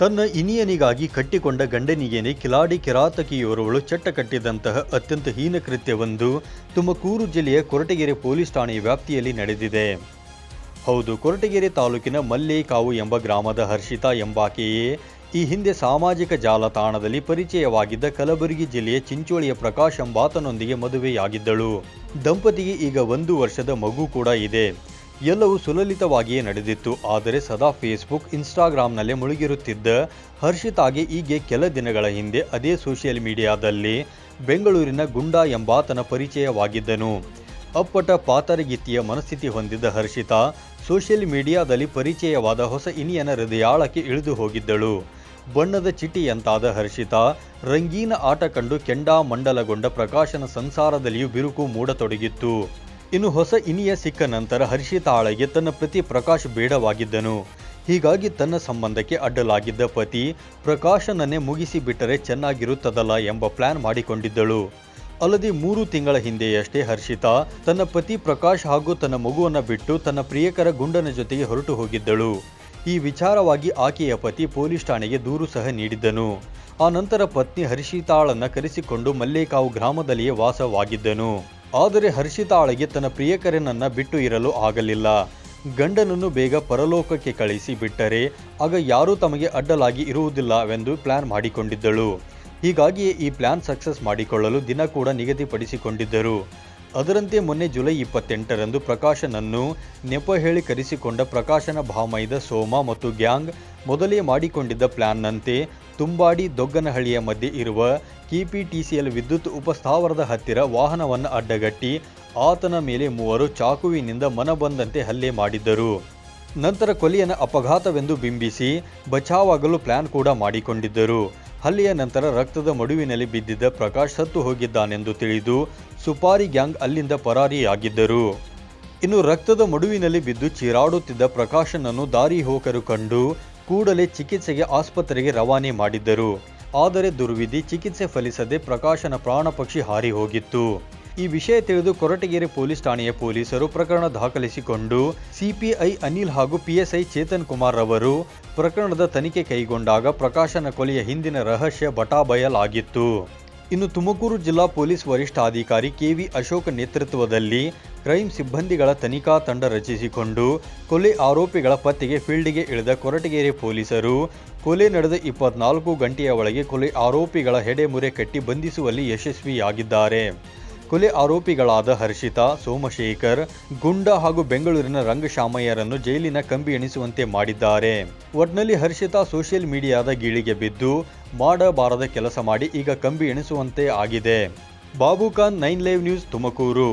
ತನ್ನ ಇನಿಯನಿಗಾಗಿ ಕಟ್ಟಿಕೊಂಡ ಗಂಡನಿಗೇನೆ ಕಿಲಾಡಿ ಕಿರಾತಕಿಯೋರ್ವಳು ಚಟ್ಟ ಕಟ್ಟಿದಂತಹ ಅತ್ಯಂತ ಹೀನ ಕೃತ್ಯವೊಂದು ತುಮಕೂರು ಜಿಲ್ಲೆಯ ಕೊರಟಗೆರೆ ಪೊಲೀಸ್ ಠಾಣೆಯ ವ್ಯಾಪ್ತಿಯಲ್ಲಿ ನಡೆದಿದೆ. ಹೌದು, ಕೊರಟಗೆರೆ ತಾಲೂಕಿನ ಮಲ್ಲೇಕಾವು ಎಂಬ ಗ್ರಾಮದ ಹರ್ಷಿತಾ ಎಂಬಾಕೆಯೇ ಈ ಹಿಂದೆ ಸಾಮಾಜಿಕ ಜಾಲತಾಣದಲ್ಲಿ ಪರಿಚಯವಾಗಿದ್ದ ಕಲಬುರಗಿ ಜಿಲ್ಲೆಯ ಚಿಂಚೋಳಿಯ ಪ್ರಕಾಶ್ ಎಂಬಾತನೊಂದಿಗೆ ಮದುವೆಯಾಗಿದ್ದಳು. ದಂಪತಿಗೆ ಈಗ ಒಂದು ವರ್ಷದ ಮಗು ಕೂಡ ಇದೆ. ಎಲ್ಲವೂ ಸುಲಲಿತವಾಗಿಯೇ ನಡೆದಿತ್ತು. ಆದರೆ ಸದಾ ಫೇಸ್ಬುಕ್ ಇನ್ಸ್ಟಾಗ್ರಾಂನಲ್ಲೇ ಮುಳುಗಿರುತ್ತಿದ್ದ ಹರ್ಷಿತಾಗೆ ಹೀಗೆ ಕೆಲ ದಿನಗಳ ಹಿಂದೆ ಅದೇ ಸೋಷಿಯಲ್ ಮೀಡಿಯಾದಲ್ಲಿ ಬೆಂಗಳೂರಿನ ಗುಂಡಾ ಎಂಬಾತನ ಪರಿಚಯವಾಗಿದ್ದನು. ಅಪ್ಪಟ ಪಾತರಗಿತ್ತಿಯ ಮನಸ್ಥಿತಿ ಹೊಂದಿದ್ದ ಹರ್ಷಿತಾ ಸೋಷಿಯಲ್ ಮೀಡಿಯಾದಲ್ಲಿ ಪರಿಚಯವಾದ ಹೊಸ ಇನಿಯನ ಹೃದಯಾಳಕ್ಕೆ ಇಳಿದು ಹೋಗಿದ್ದಳು. ಬಣ್ಣದ ಚಿಟಿಯಂತಾದ ಹರ್ಷಿತಾ ರಂಗೀನ ಆಟ ಕಂಡು ಕೆಂಡಾಮಂಡಲಗೊಂಡ ಪ್ರಕಾಶನ ಸಂಸಾರದಲ್ಲಿಯೂ ಬಿರುಕು ಮೂಡತೊಡಗಿತ್ತು. ಇನ್ನು ಹೊಸ ಇನಿಯ ಸಿಕ್ಕ ನಂತರ ಹರ್ಷಿತಾಳಗೆ ತನ್ನ ಪ್ರತಿ ಪ್ರಕಾಶ್ ಬೇಡವಾಗಿದ್ದನು. ಹೀಗಾಗಿ ತನ್ನ ಸಂಬಂಧಕ್ಕೆ ಅಡ್ಡಲಾಗಿದ್ದ ಪತಿ ಪ್ರಕಾಶನನ್ನೇ ಮುಗಿಸಿ ಬಿಟ್ಟರೆ ಚೆನ್ನಾಗಿರುತ್ತದಲ್ಲ ಎಂಬ ಪ್ಲಾನ್ ಮಾಡಿಕೊಂಡಿದ್ದಳು. ಅಲ್ಲದೆ ಮೂರು ತಿಂಗಳ ಹಿಂದೆಯಷ್ಟೇ ಹರ್ಷಿತಾ ತನ್ನ ಪತಿ ಪ್ರಕಾಶ್ ಹಾಗೂ ತನ್ನ ಮಗುವನ್ನು ಬಿಟ್ಟು ತನ್ನ ಪ್ರಿಯಕರ ಗುಂಡನ ಜೊತೆಗೆ ಹೊರಟು ಹೋಗಿದ್ದಳು. ಈ ವಿಚಾರವಾಗಿ ಆಕೆಯ ಪತಿ ಪೊಲೀಸ್ ಠಾಣೆಗೆ ದೂರು ಸಹ ನೀಡಿದ್ದನು. ಆ ನಂತರ ಪತ್ನಿ ಹರ್ಷಿತಾಳನ್ನು ಕರೆಸಿಕೊಂಡು ಮಲ್ಲೇಕಾವು ಗ್ರಾಮದಲ್ಲಿಯೇ ವಾಸವಾಗಿದ್ದನು. ಆದರೆ ಹರ್ಷಿತಾಳಿಗೆ ತನ್ನ ಪ್ರಿಯಕರನನ್ನು ಬಿಟ್ಟು ಇರಲು ಆಗಲಿಲ್ಲ. ಗಂಡನನ್ನು ಬೇಗ ಪರಲೋಕಕ್ಕೆ ಕಳಿಸಿ ಬಿಟ್ಟರೆ ಆಗ ಯಾರೂ ತಮಗೆ ಅಡ್ಡಲಾಗಿ ಇರುವುದಿಲ್ಲವೆಂದು ಪ್ಲಾನ್ ಮಾಡಿಕೊಂಡಿದ್ದಳು. ಹೀಗಾಗಿಯೇ ಈ ಪ್ಲಾನ್ ಸಕ್ಸಸ್ ಮಾಡಿಕೊಳ್ಳಲು ದಿನ ಕೂಡ ನಿಗದಿಪಡಿಸಿಕೊಂಡಿದ್ದರು. ಅದರಂತೆ ಮೊನ್ನೆ ಜುಲೈ ಇಪ್ಪತ್ತೆಂಟರಂದು ಪ್ರಕಾಶನನ್ನು ನೆಪ ಹೇಳಿ ಕರೆಸಿಕೊಂಡ ಪ್ರಕಾಶನ ಭಾಮೈದ ಸೋಮ ಮತ್ತು ಗ್ಯಾಂಗ್ ಮೊದಲೇ ಮಾಡಿಕೊಂಡಿದ್ದ ಪ್ಲಾನ್ನಂತೆ ತುಂಬಾಡಿ ದೊಗ್ಗನಹಳ್ಳಿಯ ಮಧ್ಯೆ ಇರುವ ಕೆಪಿಟಿಸಿಎಲ್ ವಿದ್ಯುತ್ ಉಪಸ್ಥಾವರದ ಹತ್ತಿರ ವಾಹನವನ್ನು ಅಡ್ಡಗಟ್ಟಿ ಆತನ ಮೇಲೆ ಮೂವರು ಚಾಕುವಿನಿಂದ ಮನಬಂದಂತೆ ಹಲ್ಲೆ ಮಾಡಿದ್ದರು. ನಂತರ ಕೊಲೆಯನ್ನು ಅಪಘಾತವೆಂದು ಬಿಂಬಿಸಿ ಬಚಾವಾಗಲು ಪ್ಲಾನ್ ಕೂಡ ಮಾಡಿಕೊಂಡಿದ್ದರು. ಹಲ್ಲೆಯ ನಂತರ ರಕ್ತದ ಮಡುವಿನಲ್ಲಿ ಬಿದ್ದಿದ್ದ ಪ್ರಕಾಶ್ ಸತ್ತು ಹೋಗಿದ್ದಾನೆಂದು ತಿಳಿದು ಸುಪಾರಿ ಗ್ಯಾಂಗ್ ಅಲ್ಲಿಂದ ಪರಾರಿಯಾಗಿದ್ದರು. ಇನ್ನು ರಕ್ತದ ಮಡುವಿನಲ್ಲಿ ಬಿದ್ದು ಚೀರಾಡುತ್ತಿದ್ದ ಪ್ರಕಾಶನನ್ನು ದಾರಿ ಹೋಕರು ಕಂಡು ಕೂಡಲೇ ಚಿಕಿತ್ಸೆಗೆ ಆಸ್ಪತ್ರೆಗೆ ರವಾನೆ ಮಾಡಿದ್ದರು. ಆದರೆ ದುರ್ವಿಧಿ ಚಿಕಿತ್ಸೆ ಫಲಿಸದೆ ಪ್ರಕಾಶನ ಪ್ರಾಣ ಪಕ್ಷಿ ಹಾರಿ ಹೋಗಿತ್ತು. ಈ ವಿಷಯ ತಿಳಿದು ಕೊರಟಗೆರೆ ಪೊಲೀಸ್ ಠಾಣೆಯ ಪೊಲೀಸರು ಪ್ರಕರಣ ದಾಖಲಿಸಿಕೊಂಡು ಸಿಪಿಐ ಅನಿಲ್ ಹಾಗೂ ಪಿಎಸ್ಐ ಚೇತನ್ ಕುಮಾರ್ ರವರು ಪ್ರಕರಣದ ತನಿಖೆ ಕೈಗೊಂಡಾಗ ಪ್ರಕಾಶನ ಕೊಲೆಯ ಹಿಂದಿನ ರಹಸ್ಯ ಬಟಾಬಯಲಾಗಿತ್ತು. ಇನ್ನು ತುಮಕೂರು ಜಿಲ್ಲಾ ಪೊಲೀಸ್ ವರಿಷ್ಠಾಧಿಕಾರಿ ಕೆವಿ ಅಶೋಕ್ ನೇತೃತ್ವದಲ್ಲಿ ಕ್ರೈಮ್ ಸಿಬ್ಬಂದಿಗಳ ತನಿಖಾ ತಂಡ ರಚಿಸಿಕೊಂಡು ಕೊಲೆ ಆರೋಪಿಗಳ ಪತ್ತೆಗೆ ಫೀಲ್ಡ್ಗೆ ಇಳಿದ ಕೊರಟಗೆರೆ ಪೊಲೀಸರು. ಕೊಲೆ ನಡೆದ ಇಪ್ಪತ್ನಾಲ್ಕು ಗಂಟೆಯ ಒಳಗೆ ಕೊಲೆ ಆರೋಪಿಗಳ ಹೆಡೆಮುರೆ ಕಟ್ಟಿ ಬಂಧಿಸುವಲ್ಲಿ ಯಶಸ್ವಿಯಾಗಿದ್ದಾರೆ. ಕೊಲೆ ಆರೋಪಿಗಳಾದ ಹರ್ಷಿತಾ, ಸೋಮಶೇಖರ್, ಗುಂಡ ಹಾಗೂ ಬೆಂಗಳೂರಿನ ರಂಗಶಾಮಯ್ಯರನ್ನು ಜೈಲಿನ ಕಂಬಿ ಎಣಿಸುವಂತೆ ಮಾಡಿದ್ದಾರೆ. ಒಟ್ನಲ್ಲಿ ಹರ್ಷಿತಾ ಸೋಷಿಯಲ್ ಮೀಡಿಯಾದ ಗೀಳಿಗೆ ಬಿದ್ದು ಮಾಡಬಾರದ ಕೆಲಸ ಮಾಡಿ ಈಗ ಕಂಬಿ ಎಣಿಸುವಂತೆ ಆಗಿದೆ. Babu Khan nine live news Tumakuru.